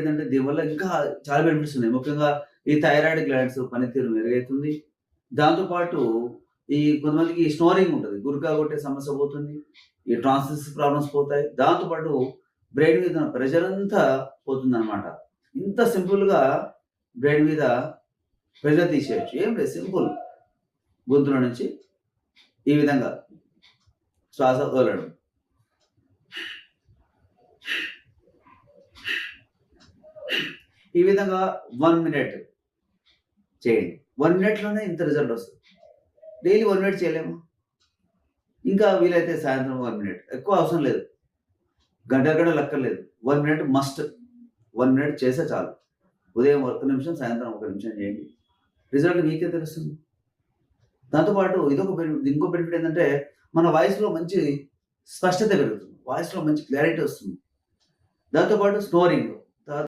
ఏంటంటే దీనివల్ల ఇంకా చాలా బెనిఫిట్స్ ఉన్నాయి. ముఖ్యంగా ఈ థైరాయిడ్ గ్లాండ్స్ పనితీరు మెరుగవుతుంది దాంతోపాటు ఈ కొంతమందికి స్నోరింగ్ ఉంటుంది. గురికా కొట్టే సమస్య పోతుంది. ఈ ట్రాన్సిస్ ప్రాబ్లమ్స్ పోతాయి. దాంతోపాటు బ్రెయిన్ మీద ప్రెషర్ అంతా పోతుంది అనమాట ఇంత సింపుల్గా బ్రెయిన్ మీద ప్రెషర్ తీసేయచ్చు. ఏం లేదు సింపుల్ గొంతుల నుంచి ఈ విధంగా శ్వాస వదలడం. ఈ విధంగా వన్ మినిట్ చేయండి. వన్ మినిట్లోనే ఇంత రిజల్ట్ వస్తుంది. డైలీ వన్ మినిట్ చేయలేము. ఇంకా వీలైతే సాయంత్రం వన్ మినిట్ ఎక్కువ అవసరం లేదు. గంట గంట లెక్కర్లేదు one minute must one minute చేస్తే చాలు. ఉదయం ఒక నిమిషం సాయంత్రం ఒక నిమిషం చేయండి. రిజల్ట్ మీకే తెలుస్తుంది. దాంతోపాటు ఇదొక బెనిఫిట్ ఇంకో బెనిఫిట్ ఏంటంటే మన వాయిస్లో మంచి స్పష్టత పెరుగుతుంది. వాయిస్లో మంచి క్లారిటీ వస్తుంది. దాంతోపాటు స్నోరింగ్